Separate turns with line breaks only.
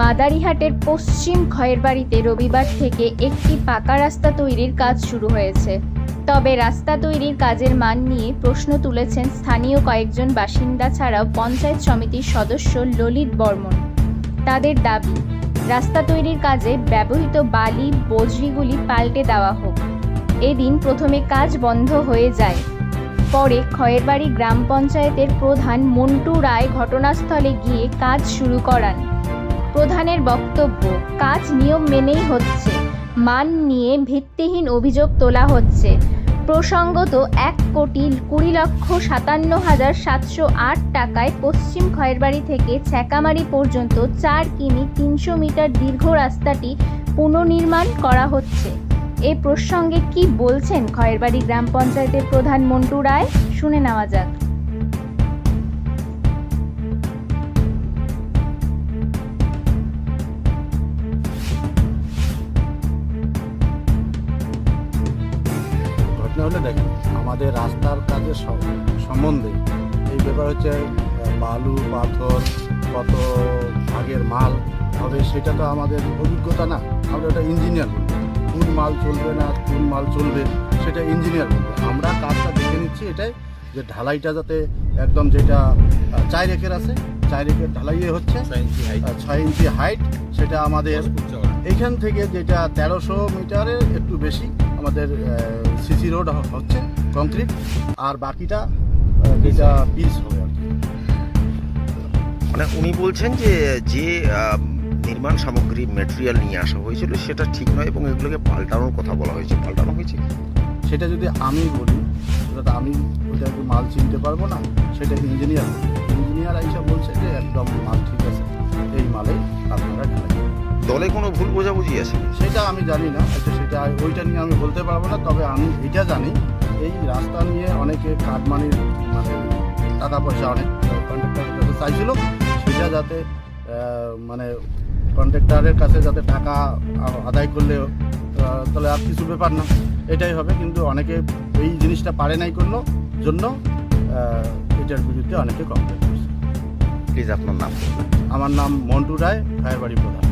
মাদারিহাটের পশ্চিম খয়েরবাড়িতে রবিবার থেকে একটি পাকা রাস্তা তৈরির কাজ শুরু হয়েছে। তবে রাস্তা তৈরির কাজের মান নিয়ে প্রশ্ন তুলেছেন স্থানীয় কয়েকজন বাসিন্দা ছাড়াও পঞ্চায়েত সমিতির সদস্য ললিত বর্মন। তাদের দাবি, রাস্তা তৈরির কাজে ব্যবহৃত বালি, বজরিগুলি পাল্টে দেওয়া হোক। এদিন প্রথমে কাজ বন্ধ হয়ে যায়। পরে খয়েরবাড়ি গ্রাম পঞ্চায়েতের প্রধান মন্টু রায় ঘটনাস্থলে গিয়ে কাজ শুরু করান। প্রধানের বক্তব্য, কাজ নিয়ম মেনেই হচ্ছে, মান নিয়ে ভিত্তিহীন অভিযোগ তোলা হচ্ছে। প্রসঙ্গত, এক কোটি কুড়ি লক্ষ সাতান্ন হাজার সাতশো আট টাকায় পশ্চিম খয়েরবাড়ি থেকে ছ্যাকামারি পর্যন্ত চার কিমি তিনশো মিটার দীর্ঘ রাস্তাটি পুনর্নির্মাণ করা হচ্ছে। এ প্রসঙ্গে কি বলছেন খয়েরবাড়ি গ্রাম পঞ্চায়েতের প্রধান মন্টু রায়? শুনে নেওয়া যাক।
হলে দেখেন আমাদের রাস্তার কাজের সম্বন্ধে এই ব্যাপার হচ্ছে বালু পাথর কত ভাগের মাল হবে সেটা তো আমাদের অভিজ্ঞতা না। আমরা ওটা ইঞ্জিনিয়ার কোন মাল চলবে না কোন মাল চলবে সেটা ইঞ্জিনিয়ার আমরা কাজটা দেখে নিচ্ছি এটাই যে ঢালাইটা যাতে একদম যেটা চার রেখের আছে চার রেখের ঢালাইয়ে হচ্ছে ছয় ইঞ্চি হাইট সেটা আমাদের এইখান থেকে যেটা তেরোশো মিটারের একটু বেশি আমাদের সিসি রোড হচ্ছে কংক্রিট আর বাকিটা যেটা পিস হবে আর কি।
মানে উনি বলছেন যে যে নির্মাণ সামগ্রী মেটেরিয়াল নিয়ে আসা হয়েছিল সেটা ঠিক নয় এবং এগুলোকে পাল্টানোর কথা বলা হয়েছে। পাল্টানো হয়েছে
সেটা যদি আমি বলি সেটা আমি ওটা একটু মাল চিনতে পারব না সেটা ইঞ্জিনিয়ার ইঞ্জিনিয়ার
দলে কোনো ভুল বোঝাবুঝি আছে?
সেটা আমি জানি না আচ্ছা সেটা ওইটা নিয়ে আমি বলতে পারব না তবে আমি এটা জানি এই রাস্তা নিয়ে অনেকে কাটমানির মানে টাকা পয়সা অনেক কন্ট্রাক্টরের কাছে চাইছিল সেটা যাতে মানে কন্ট্রাক্টরের কাছে যাতে টাকা আদায় করলে তাহলে আর কিছু ব্যাপার না এটাই হবে কিন্তু অনেকে এই জিনিসটা পারে নাই করল জন্য এটার বিরুদ্ধে অনেকে কমপ্লেন করছে।
প্লিজ আপনার নাম?
আমার নাম মন্টু রায় ফায়ারবাড়ি প্রধান।